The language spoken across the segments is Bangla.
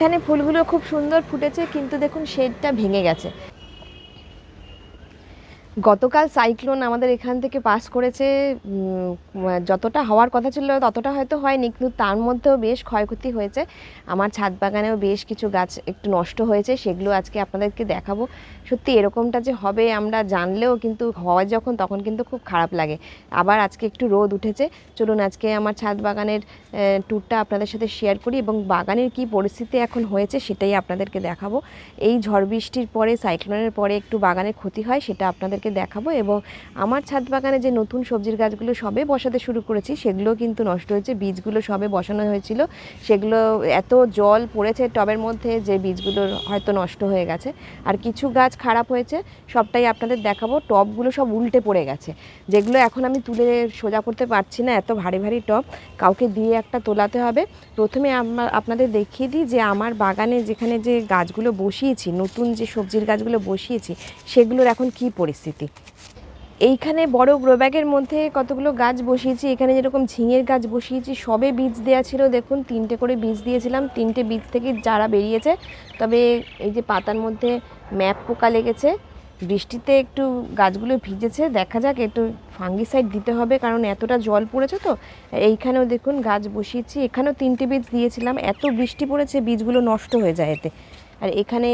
এখানে ফুলগুলো খুব সুন্দর ফুটেছে কিন্তু দেখুন শেডটা ভেঙে গেছে। গতকাল সাইক্লোন আমাদের এখান থেকে পাস করেছে যতটা হওয়ার কথা ছিল ততটা হয়তো হয়নি, কিন্তু তার মধ্যেও বেশ ক্ষয়ক্ষতি হয়েছে। আমার ছাদ বাগানেও বেশ কিছু গাছ একটু নষ্ট হয়েছে, সেগুলো আজকে আপনাদেরকে দেখাবো। সত্যি এরকমটা যে হবে আমরা জানলেও কিন্তু হয় যখন তখন কিন্তু খুব খারাপ লাগে। আবার আজকে একটু রোদ উঠেছে। চলুন আজকে আমার ছাদ বাগানের ট্যুরটা আপনাদের সাথে শেয়ার করি এবং বাগানের কি পরিস্থিতি এখন হয়েছে সেটাই আপনাদেরকে দেখাবো। এই ঝড় বৃষ্টির পরে, সাইক্লোনের পরে একটু বাগানের ক্ষতি হয়, সেটা আপনাদেরকে দেখাবো এবং আমার ছাদ বাগানে যে নতুন সবজির গাছগুলো সবে বসাতে শুরু করেছি সেগুলো কিন্তু নষ্ট হয়েছে। বীজগুলো সবে বসানো হয়েছিল। সেগুলো এত জল পড়েছে টবের মধ্যে যে বীজগুলো হয়তো নষ্ট হয়ে গেছে। আর কিছু গাছ খারাপ হয়েছে, সবটাই আপনাদের দেখাবো। টবগুলো সব উল্টে পড়ে গেছে। যেগুলো এখন আমি তুলে সোজা করতে পারছি না, এত ভারী ভারী টব। কাউকে দিয়ে একটা তোলাতে হবে। প্রথমে আমার আপনাদের দেখিয়ে দিই যে আমার বাগানে যেখানে যে গাছগুলো বসিয়েছি, নতুন যে সবজির গাছগুলো বসিয়েছি, সেগুলোর এখন কি পরিস্থিতি? এইখানে বড় গ্রো ব্যাগের মধ্যে কতগুলো গাছ বসিয়েছি, এখানে যেরকম ঝিঙের গাছ বসিয়েছি, সবে বীজ দেওয়া ছিল, দেখুন, তিনটে করে বীজ দিয়েছিলাম, তিনটে বীজ থেকে যারা বেরিয়েছে। তবে এই যে পাতার মধ্যে ম্যাপ পোকা লেগেছে, বৃষ্টিতে একটু গাছগুলো ভিজেছে, দেখা যাক, একটু ফাঙ্গিসাইড দিতে হবে, কারণ এতটা জল পড়েছে তো, এইখানেও দেখুন গাছ বসিয়েছি, এখানেও তিনটে বীজ দিয়েছিলাম, এত বৃষ্টি পড়েছে, বীজগুলো নষ্ট হয়ে যায় এতে। আর এখানে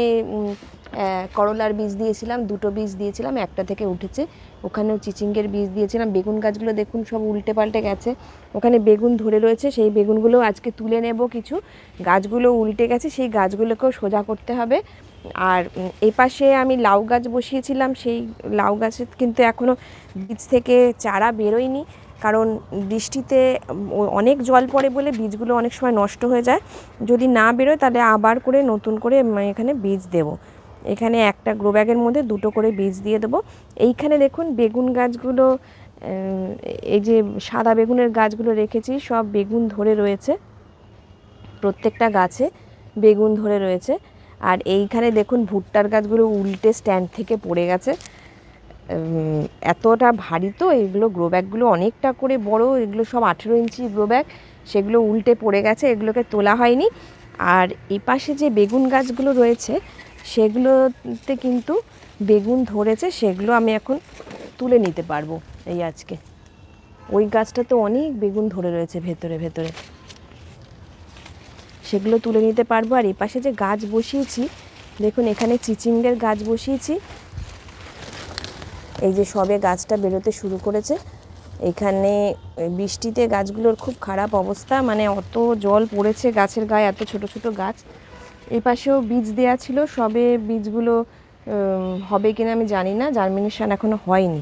করলার বীজ দিয়েছিলাম দুটো বীজ দিয়েছিলাম একটা থেকে উঠেছে। ওখানেও চিচিঙ্গের বীজ দিয়েছিলাম। বেগুন গাছগুলো দেখুন সব উল্টে পাল্টে গেছে। ওখানে বেগুন ধরে রয়েছে সেই বেগুনগুলো আজকে তুলে নেব কিছু। গাছগুলো উল্টে গেছে সেই গাছগুলোকেও সোজা করতে হবে। আর উম, এই পাশে আমি লাউ গাছ বসিয়েছিলাম সেই লাউ গাছের কিন্তু এখনও বীজ থেকে চারা বেরোয়নি। কারণ বৃষ্টিতে অনেক জল পড়ে বলে বীজগুলো অনেক সময় নষ্ট হয়ে যায়। যদি না বেরোয় তাহলে আবার করে নতুন করে এখানে বীজ দেবো। এখানে একটা গ্রো ব্যাগের মধ্যে দুটো করে বীজ দিয়ে দেবো। এইখানে দেখুন বেগুন গাছগুলো এই যে সাদা বেগুনের গাছগুলো রেখেছি, সব বেগুন ধরে রয়েছে। প্রত্যেকটা গাছে বেগুন ধরে রয়েছে। আর এইখানে দেখুন ভুট্টার গাছগুলো উল্টে স্ট্যান্ড থেকে পড়ে গেছে। এতটা ভারী তো, এগুলো গ্রো ব্যাগগুলো অনেকটা করে বড়, এগুলো সব আঠেরো ইঞ্চি গ্রো ব্যাগ সেগুলো উল্টে পড়ে গেছে, এগুলোকে তোলা হয়নি। আর এই পাশে যে বেগুন গাছগুলো রয়েছে, সেগুলোতে কিন্তু বেগুন ধরেছে, সেগুলো আমি এখন তুলে নিতে পারব এই আজকে। ওই গাছটাতে অনেক বেগুন ধরে রয়েছে ভেতরে ভেতরে। সেগুলো তুলে নিতে পারব। আর এই পাশে যে গাছ বসিয়েছি, দেখুন এখানে চিচিঙ্গের গাছ বসিয়েছি এই যে সবে গাছটা বেরোতে শুরু করেছে, এখানে বৃষ্টিতে গাছগুলোর খুব খারাপ অবস্থা মানে অত জল পড়েছে গাছের গায়ে, এত ছোট ছোট গাছ। এ পাশেও বীজ দেওয়া ছিল, সবে বীজগুলো হবে কিনা আমি জানি না, জার্মিনেশন এখনও হয়নি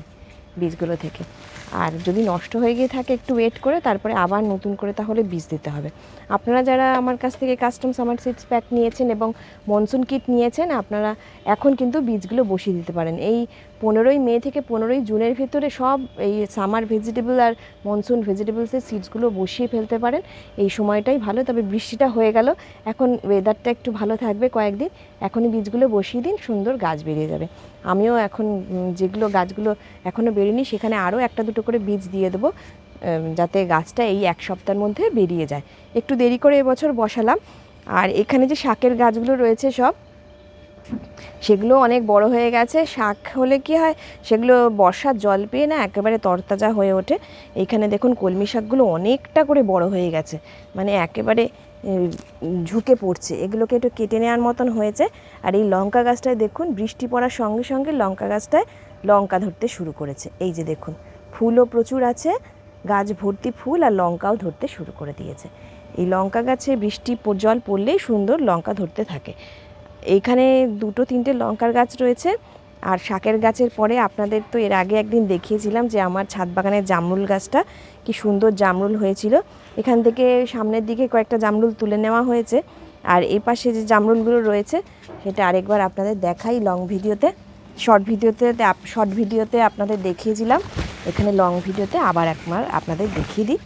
বীজগুলো থেকে। আর যদি নষ্ট হয়ে গিয়ে থাকে, একটু ওয়েট করে, তারপরে আবার নতুন করে তাহলে বীজ দিতে হবে। আপনারা যারা আমার কাছ থেকে কাস্টম সামার সিডস প্যাক নিয়েছেন এবং মনসুন কিট নিয়েছেন, আপনারা এখন কিন্তু বীজগুলো বসিয়ে দিতে পারেন। এই পনেরোই মে থেকে পনেরোই জুনের ভিতরে সব এই সামার ভেজিটেবল আর মনসুন ভেজিটেবলসের সিডসগুলো বসিয়ে ফেলতে পারেন। এই সময়টাই ভালো, তবে বৃষ্টিটা হয়ে গেল। এখন ওয়েদারটা একটু ভালো থাকবে কয়েকদিন। এখনই বীজগুলো বসিয়ে দিন, সুন্দর গাছ বেরিয়ে যাবে। আমিও এখন যেগুলো গাছগুলো এখনও বেরোয়নি, সেখানে আরও একটা করে বীজ দিয়ে দেবো যাতে গাছটা এই এক সপ্তাহের মধ্যে বেরিয়ে যায়। একটু দেরি করে এবছর বসালাম। আর এখানে যে শাকের গাছগুলো রয়েছে সব, সেগুলো অনেক বড় হয়ে গেছে। শাক হলে কি হয়, সেগুলো বর্ষার জল পেয়ে না একেবারে তরতাজা হয়ে ওঠে। এইখানে দেখুন কলমি শাকগুলো অনেকটা করে বড় হয়ে গেছে। মানে একেবারে ঝুঁকে পড়ছে। এগুলোকে একটু কেটে নেওয়ার মতন হয়েছে। আর এই লঙ্কা গাছটায় দেখুন, বৃষ্টি পড়ার সঙ্গে সঙ্গে লঙ্কা গাছটায় লঙ্কা ধরতে শুরু করেছে। এই যে দেখুন ফুলও প্রচুর আছে। গাছ ভর্তি ফুল আর লঙ্কাও ধরতে শুরু করে দিয়েছে। এই লঙ্কা গাছে বৃষ্টি জল পড়লেই সুন্দর লঙ্কা ধরতে থাকে। এইখানে দুটো তিনটে লঙ্কার গাছ রয়েছে। আর শাকের গাছের পরে আপনাদের তো এর আগে একদিন দেখিয়েছিলাম যে আমার ছাদ বাগানের জামরুল গাছটা কি সুন্দর জামরুল হয়েছিল। এখান থেকে সামনের দিকে কয়েকটা জামরুল তুলে নেওয়া হয়েছে। আর এ পাশে যে জামরুলগুলো রয়েছে, সেটা আরেকবার আপনাদের দেখাই লং ভিডিওতে। শর্ট ভিডিওতে শর্ট ভিডিওতে আপনাদের দেখিয়েছিলাম। এখানে লং ভিডিওতে আবার একবার আপনাদের দেখিয়ে দিই।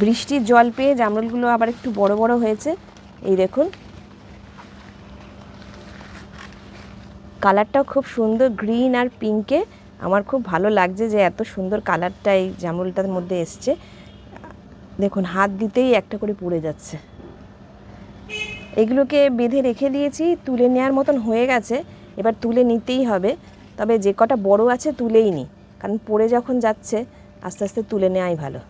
বৃষ্টির জল পেয়ে জামরুলগুলো আবার একটু বড় বড় হয়েছে। এই দেখুন। কালারটাও খুব সুন্দর গ্রিন আর পিঙ্কে। আমার খুব ভালো লাগছে যে এত সুন্দর কালারটা এই জামরুলটার মধ্যে এসছে। দেখুন, হাত দিতেই একটা করে পড়ে যাচ্ছে। এগুলোকে বেঁধে রেখে দিয়েছি, তুলে নেওয়ার মতন হয়ে গেছে, এবার তুলে নিতেই হবে। তবে যে কটা বড় আছে তুলেই নি, কারণ পড়ে যখন যাচ্ছে, আস্তে আস্তে তুলে নেওয়াই ভালো।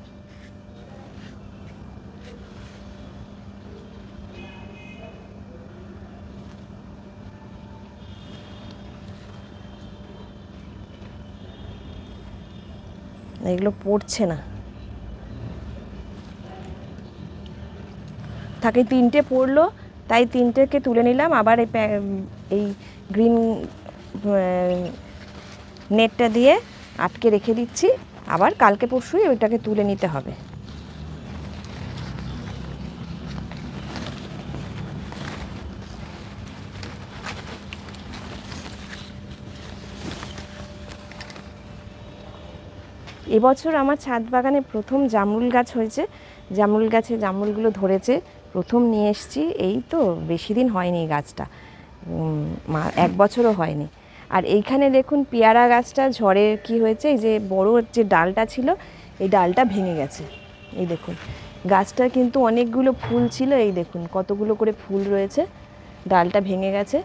এগুলো পড়ছে না। থাকে, তিনটে পড়ল, তাই তিনটেকে তুলে নিলাম। আবার এই এই গ্রিন নেটটা দিয়ে আটকে রেখে দিচ্ছি। আবার কালকে পরশুই ওইটাকে তুলে নিতে হবে। এবছর আমার ছাদ বাগানে প্রথম জামরুল গাছ হয়েছে। জামরুল গাছে জামরুলগুলো ধরেছে। প্রথম নিয়ে এসছি, এই তো বেশি দিন হয়নি এই গাছটা। এক বছরও হয়নি। আর এইখানে দেখুন পেয়ারা গাছটা, ঝড়ে কি হয়েছে, এই যে বড় যে ডালটা ছিল, এই ডালটা ভেঙে গেছে। এই দেখুন, গাছটার কিন্তু অনেকগুলো ফুল ছিল, এই দেখুন কতগুলো করে ফুল রয়েছে, ডালটা ভেঙে গেছে।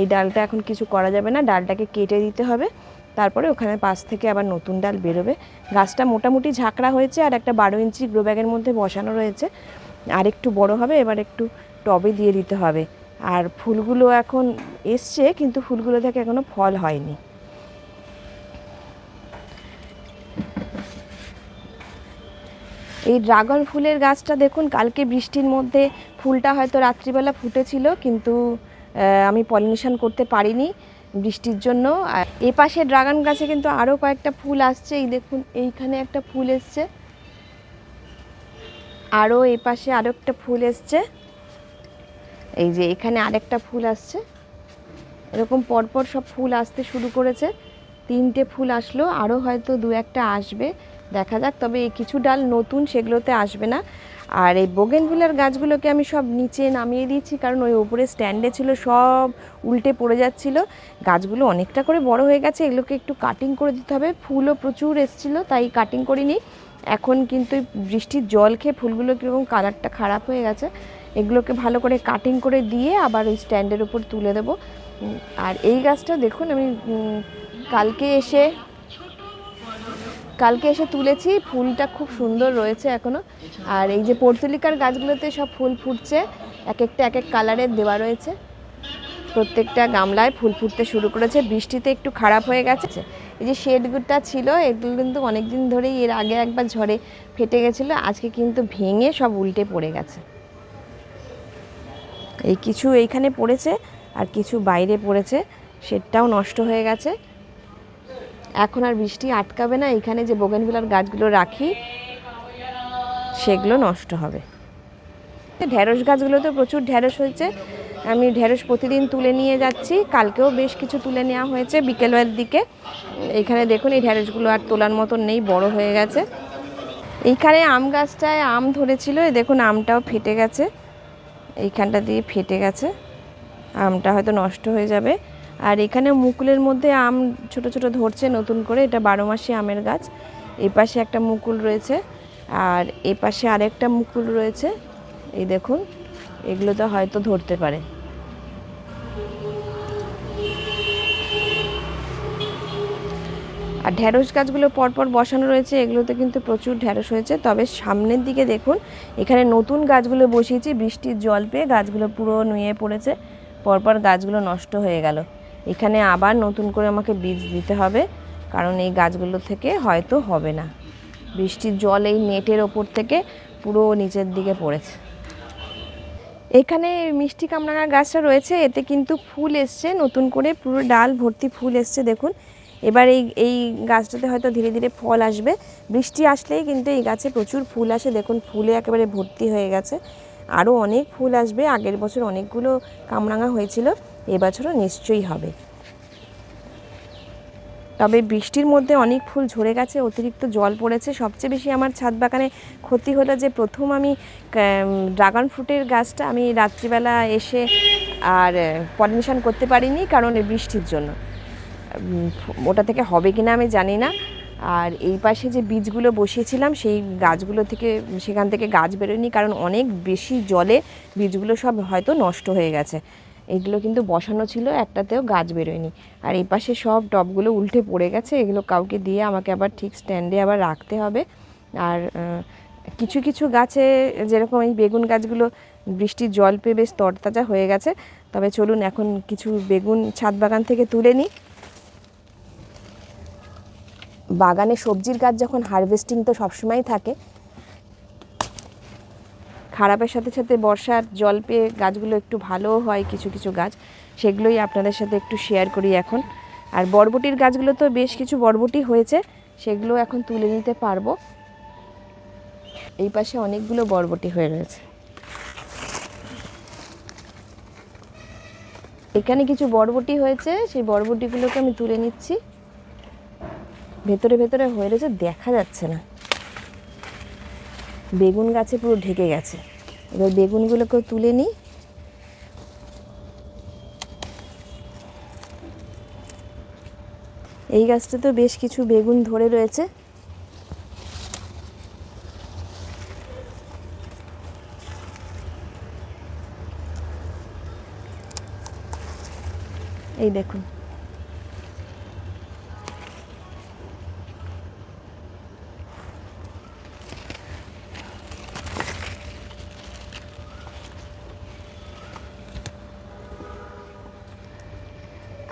এই ডালটা এখন কিছু করা যাবে না, ডালটাকে কেটে দিতে হবে। তারপরে ওখানে পাশ থেকে আবার নতুন ডাল বেরোবে। গাছটা মোটামুটি ঝাঁকড়া হয়েছে আর একটা বারো ইঞ্চি গ্রো ব্যাগের মধ্যে বসানো রয়েছে। আর একটু বড় হবে, এবার একটু টবে দিয়ে দিতে হবে। আর ফুলগুলো এখন এসছে, কিন্তু ফুলগুলো থেকে এখনও ফল হয়নি। এই ড্রাগন ফুলের গাছটা দেখুন, কালকে বৃষ্টির মধ্যে ফুলটা হয়তো রাত্রিবেলা ফুটেছিল, কিন্তু আমি পলিনেশন করতে পারিনি বৃষ্টির জন্য। আর এ পাশে ড্রাগন গাছে কিন্তু আরও কয়েকটা ফুল আসছে, এই দেখুন, এইখানে একটা ফুল এসছে। আরও এই পাশে আরও একটা ফুল এসছে। এই যে এখানে আরেকটা ফুল আসছে। এরকম পরপর সব ফুল আসতে শুরু করেছে। তিনটে ফুল আসলো আরও হয়তো দু একটা আসবে। দেখা যাক, তবে কিছু ডাল নতুন, সেগুলোতে আসবে না। আর এই বোগেনভিলার গাছগুলোকে আমি সব নিচে নামিয়ে দিয়েছি, কারণ ওই ওপরে স্ট্যান্ডে ছিল, সব উল্টে পড়ে যাচ্ছিল। গাছগুলো অনেকটা করে বড় হয়ে গেছে, এগুলোকে একটু কাটিং করে দিতে হবে। ফুলও প্রচুর এসেছিল, তাই কাটিং করিনি। এখন কিন্তু বৃষ্টির জল খেয়ে ফুলগুলো কীরকম কালারটা খারাপ হয়ে গেছে, এগুলোকে ভালো করে কাটিং করে দিয়ে আবার ওই স্ট্যান্ডের উপর তুলে দেবো। আর এই গাছটা দেখুন, আমি কালকে এসে কালকে এসে তুলেছি, ফুলটা খুব সুন্দর রয়েছে এখনও। আর এই যে পর্তুলিকার গাছগুলোতে সব ফুল ফুটছে এক একটা এক এক কালারের দেওয়া রয়েছে। প্রত্যেকটা গামলায় ফুল ফুটতে শুরু করেছে, বৃষ্টিতে একটু খারাপ হয়ে গেছে। এই যে শেডগুলোটা ছিল, এগুলো কিন্তু অনেক দিন ধরেই এর আগে একবার ঝড়ে ফেটে গেছিল, আজকে কিন্তু ভেঙে সব উল্টে পড়ে গেছে। এই কিছু এইখানে পড়েছে, আর কিছু বাইরে পড়েছে সেটাও নষ্ট হয়ে গেছে। এখন আর বৃষ্টি আটকাবে না, এখানে যে বোগেনভিলার গাছগুলো রাখি, সেগুলো নষ্ট হবে। ঢ্যাঁড়স গাছগুলোতে প্রচুর ঢ্যাঁড়স হয়েছে। আমি ঢ্যাঁড়স প্রতিদিন তুলে নিয়ে যাচ্ছি। কালকেও বেশ কিছু তুলে নেওয়া হয়েছে বিকেলবেলার দিকে। এখানে দেখুন, এই ঢ্যাঁড়সগুলো আর তোলার মতন নেই, বড় হয়ে গেছে। এইখানে আম গাছটায় আম ধরেছিল এই দেখুন আমটাও ফেটে গেছে। এইখানটা দিয়ে ফেটে গেছে। আমটা হয়তো নষ্ট হয়ে যাবে। আর এখানে মুকুলের মধ্যে আম ছোট ছোট ধরছে নতুন করে, এটা বারো মাসি আমের গাছ। এই পাশে একটা মুকুল রয়েছে আর এ পাশে আরেকটা মুকুল রয়েছে। এই দেখুন এগুলোতে হয়তো ধরতে পারে। আর ঢ্যাঁড়স গাছগুলো পরপর বসানো রয়েছে, এগুলোতে কিন্তু প্রচুর ঢ্যাঁড়স হয়েছে। তবে সামনের দিকে দেখুন, এখানে নতুন গাছগুলো বসিয়েছি, বৃষ্টির জল পেয়ে গাছগুলো পুরো নুয়ে পড়েছে, পরপর গাছগুলো নষ্ট হয়ে গেল। এখানে আবার নতুন করে আমাকে বীজ দিতে হবে, কারণ এই গাছগুলো থেকে হয়তো হবে না। বৃষ্টির জল এই নেটের ওপর থেকে পুরো নিচের দিকে পড়েছে। এখানে মিষ্টি কামরাঙা গাছটা রয়েছে, এতে কিন্তু ফুল এসছে, নতুন করে পুরো ডাল ভর্তি ফুল এসছে, দেখুন। এবার এই এই গাছটাতে হয়তো ধীরে ধীরে ফল আসবে। বৃষ্টি আসলেই কিন্তু এই গাছে প্রচুর ফুল আসে, দেখুন, ফুলে একেবারে ভর্তি হয়ে গেছে। আরও অনেক ফুল আসবে। আগের বছর অনেকগুলো কামরাঙা হয়েছিল, এবছরও নিশ্চয়ই হবে। তবে বৃষ্টির মধ্যে অনেক ফুল ঝরে গেছে, অতিরিক্ত জল পড়েছে। সবচেয়ে বেশি আমার ছাদ বাগানে ক্ষতি হলো যে প্রথম আমি ড্রাগন ফ্রুটের গাছটা আমি রাত্রিবেলা এসে আর পলিনেশন করতে পারিনি কারণ বৃষ্টির জন্য। ওটা থেকে হবে কিনা আমি জানি না। আর এই পাশে যে বীজগুলো বসিয়েছিলাম, সেই গাছগুলো থেকে, সেখান থেকে গাছ বেরোয়নি কারণ অনেক বেশি জলে বীজগুলো সব হয়তো নষ্ট হয়ে গেছে। এগুলো কিন্তু বসানো ছিল, একটাতেও গাছ বেরোয়নি। আর এই পাশে সব টবগুলো উল্টে পড়ে গেছে, এগুলো কাউকে দিয়ে আমাকে আবার ঠিক স্ট্যান্ডে আবার রাখতে হবে। আর কিছু কিছু গাছে যেরকম এই বেগুন গাছগুলো বৃষ্টির জল পেয়ে বেশ তরতাজা হয়ে গেছে, তবে চলুন এখন কিছু বেগুন ছাদ বাগান থেকে তুলে নিই। বাগানে সবজির গাছ যখন হারভেস্টিং তো সবসময়ই থাকে, খারাপের সাথে সাথে বর্ষার জল পেয়ে গাছগুলো একটু ভালোও হয়, কিছু কিছু গাছ, সেগুলোই আপনাদের সাথে একটু শেয়ার করি এখন। আর বরবটির গাছগুলো তো বেশ কিছু বরবটি হয়েছে, সেগুলো এখন তুলে নিতে পারব। এই পাশে অনেকগুলো বরবটি হয়ে রয়েছে এখানে কিছু বরবটি হয়েছে, সেই বরবটিগুলোকে আমি তুলে নিচ্ছি। ভেতরে ভেতরে হয়ে রয়েছে দেখা যাচ্ছে না। বেগুন গাছে পুরো ঢেকে গেছে। এবার বেগুনগুলোকেও তুলে নিই। এই গাছটা তো বেশ কিছু বেগুন ধরে রয়েছে। এই দেখুন।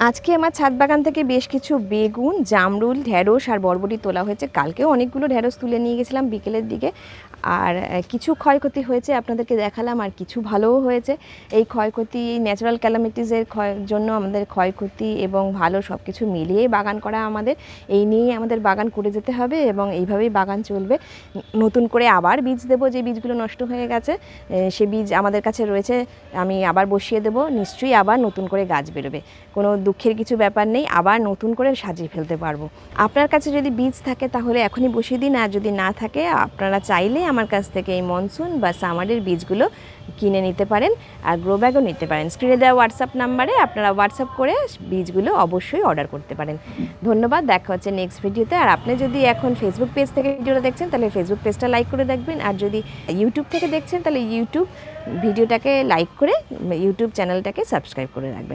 আজকে আমার ছাদ বাগান থেকে বেশ কিছু বেগুন, জামরুল ঢ্যাঁড়স আর বরবটি তোলা হয়েছে। কালকেও অনেকগুলো ঢ্যাঁড়স তুলে নিয়ে গেছিলাম বিকেলের দিকে। আর কিছু ক্ষয়ক্ষতি হয়েছে, আপনাদেরকে দেখালাম, আর কিছু ভালোও হয়েছে। এই ক্ষয়ক্ষতি ন্যাচারাল ক্যালামিটিসের ক্ষয়, জন্য আমাদের ক্ষয়ক্ষতি এবং ভালো সব কিছু মিলিয়েই বাগান করা আমাদের। এই নিয়েই আমাদের বাগান করে যেতে হবে এবং এইভাবেই বাগান চলবে। নতুন করে আবার বীজ দেবো, যে বীজগুলো নষ্ট হয়ে গেছে সে বীজ আমাদের কাছে রয়েছে, আমি আবার বসিয়ে দেবো, নিশ্চয়ই আবার নতুন করে গাছ বেরোবে। কোনো দুঃখের কিছু ব্যাপার নেই, আবার নতুন করে সাজিয়ে ফেলতে পারব। আপনার কাছে যদি বীজ থাকে তাহলে এখনই বসিয়ে দিন, আর যদি না থাকে, আপনারা চাইলে আমার কাছ থেকে এই মনসুন বা সামারের বীজগুলো কিনে নিতে পারেন, আর গ্রো ব্যাগও নিতে পারেন। স্ক্রিনে দেওয়া হোয়াটসঅ্যাপ নাম্বারে আপনারা হোয়াটসঅ্যাপ করে বীজগুলো অবশ্যই অর্ডার করতে পারেন। ধন্যবাদ, দেখা হচ্ছে নেক্সট ভিডিওতে আর আপনি যদি এখন ফেসবুক পেজ থেকে ভিডিওটা দেখছেন, তাহলে ফেসবুক পেজটা লাইক করে দেখবেন, আর যদি ইউটিউব থেকে দেখছেন, তাহলে ইউটিউব ভিডিওটাকে লাইক করে ইউটিউব চ্যানেলটাকে সাবস্ক্রাইব করে রাখবেন।